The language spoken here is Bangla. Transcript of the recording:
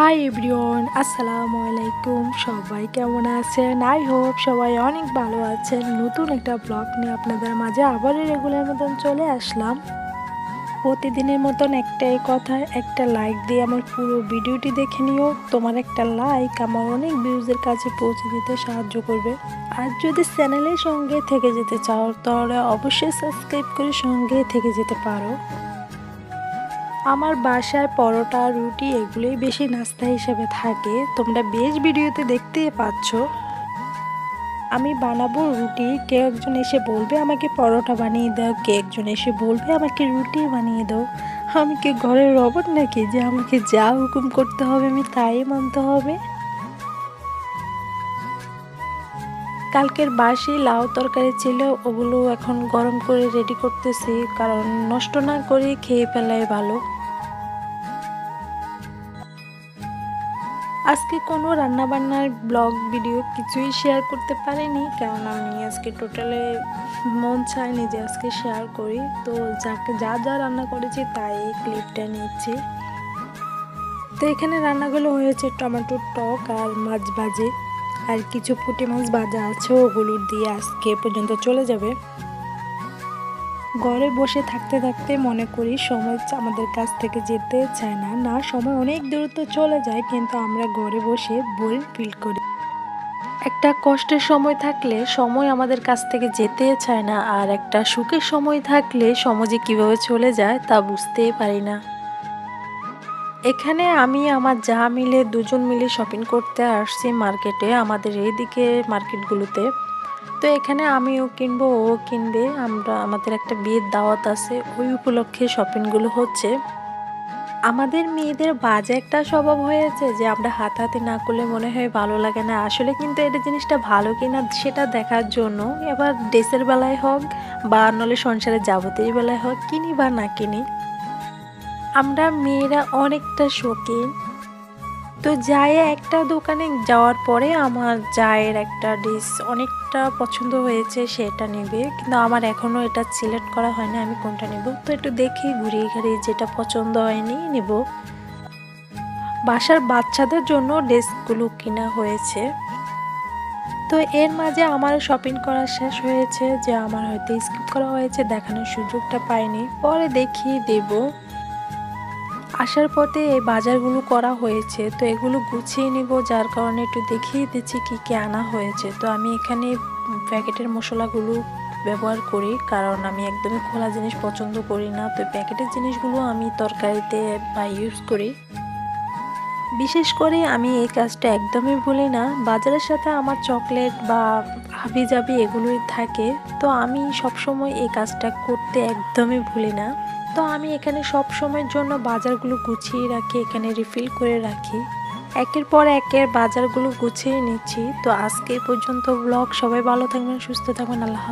হাই এভরিওয়ান আসসালামু আলাইকুম সবাই কেমন আছেন? আই হোপ সবাই অনেক ভালো আছেন। নতুন একটা ব্লগ নিয়ে আপনাদের মাঝে আবারও রেগুলার মতন চলে আসলাম। প্রতিদিনের মতন একটাই কথা, একটা লাইক দিয়ে আমার পুরো ভিডিওটি দেখে নিও। তোমার একটা লাইক আমার অনেক ভিউজের কাছে পৌঁছে দিতে সাহায্য করবে। আর যদি চ্যানেলের সঙ্গে থেকে যেতে চাও, তাহলে অবশ্যই সাবস্ক্রাইব করে সঙ্গে থেকে যেতে পারো। আমার বাসায় পরোটা, রুটি এগুলোই বেশি নাস্তা হিসেবে থাকে। তোমরা বেশ ভিডিওতে দেখতেই পাচ্ছ। আমি বানাবো রুটি, কেউ একজন এসে বলবে আমাকে পরোটা বানিয়ে দাও কে একজন এসে বলবে আমাকে রুটি বানিয়ে দাও। আমি কি ঘরের রবট নাকি যে আমাকে যা হুকুম করতে হবে আমি তাই মানতে হবে? কালকের বাসি লাউ তরকারি ছিল, ওগুলো এখন গরম করে রেডি করতেছি, কারণ নষ্ট না করে খেয়ে ফেলাই ভালো। আজকে কোনো রান্নাবান্নার ব্লগ, ভিডিও কিছুই শেয়ার করতে পারিনি, কারণ আমি আজকে টোটালে মন চাইনি যে আজকে শেয়ার করি। তো যাকে, যা যা রান্না করেছি তাই ক্লিপটা নিচ্ছি তো এখানে রান্নাগুলো হয়েছে টমেটোর টক আর মাছ ভাজি। আর কিছু পুঁটি মাছ ভাজা আছে, ওগুলো দিয়ে আজকে পর্যন্ত চলে যাবে। ঘরে বসে থাকতে থাকতে মনে করি সময় আমাদের কাছ থেকে যেতে চায় না। না, সময় অনেক দূরত্ব চলে যায়, কিন্তু আমরা ঘরে বসে বোরিং ফিল করি। একটা কষ্টের সময় থাকলে সময় আমাদের কাছ থেকে যেতে চায় না, আর একটা সুখের সময় থাকলে সমাজে কীভাবে চলে যায় তা বুঝতেই পারি না। এখানে আমি, আমার যা মিলে দুজন মিলে শপিং করতে আসছি মার্কেটে আমাদের এইদিকে মার্কেটগুলোতে তো এখানে আমিও কিনবো, ও কিনবে। আমরা, আমাদের একটা বিয়ের দাওয়াত আছে, ওই উপলক্ষে শপিংগুলো হচ্ছে। আমাদের মেয়েদের বাজে একটা স্বভাব হয়েছে যে আমরা হাতাহাতি না করলে মনে হয় ভালো লাগে না। আসলে কিন্তু এটা জিনিসটা ভালো কিনা সেটা দেখার জন্য এবার ড্রেসের বেলায় হোক বা নলে সংসারের যাবতীয় বেলায় হোক, কিনি বা না কিনি, আমরা মেয়েরা অনেকটা শৌখিন। তো যায় একটা দোকানে যাওয়ার পরে আমার জায়ের একটা ড্রেস অনেকটা পছন্দ হয়েছে, সেটা নেবে। কিন্তু আমার এখনও এটা সিলেক্ট করা হয়নি আমি কোনটা নেব? তো একটু দেখি, ঘুরিয়ে ঘুরিয়ে যেটা পছন্দ হয়নি, নেব। বাসার বাচ্চাদের জন্য ড্রেসগুলো কেনা হয়েছে। তো এর মাঝে আমার শপিং করা শেষ হয়েছে, যে আমার হয়তো স্কিপ করা হয়েছে, দেখানোর সুযোগটা পাইনি। পরে দেখি, দেবো। আসার পথে এই বাজারগুলো করা হয়েছে, তো এগুলো গুছিয়ে নিব, যার কারণে একটু দেখিয়ে দিচ্ছি কী কী আনা হয়েছে। তো আমি এখানে প্যাকেটের মশলাগুলো ব্যবহার করি, কারণ আমি একদমই খোলা জিনিস পছন্দ করি না। তো প্যাকেটের জিনিসগুলো আমি তরকারিতে বা ইউজ করি। বিশেষ করে আমি এই কাজটা একদমই ভুলি না। বাজারের সাথে আমার চকলেট বা হাবি জাবি এগুলোই থাকে, তো আমি সবসময় এই কাজটা করতে একদমই ভুলি না। তো আমি এখানে সব সময়ের জন্য বাজারগুলো গুছিয়ে রাখি, এখানে রিফিল করে রাখি। একের পর একের বাজারগুলো গুছিয়ে নিচ্ছি। তো আজকে পর্যন্ত ব্লগ সবাই ভালো থাকবেন, সুস্থ থাকবেন, আল্লাহ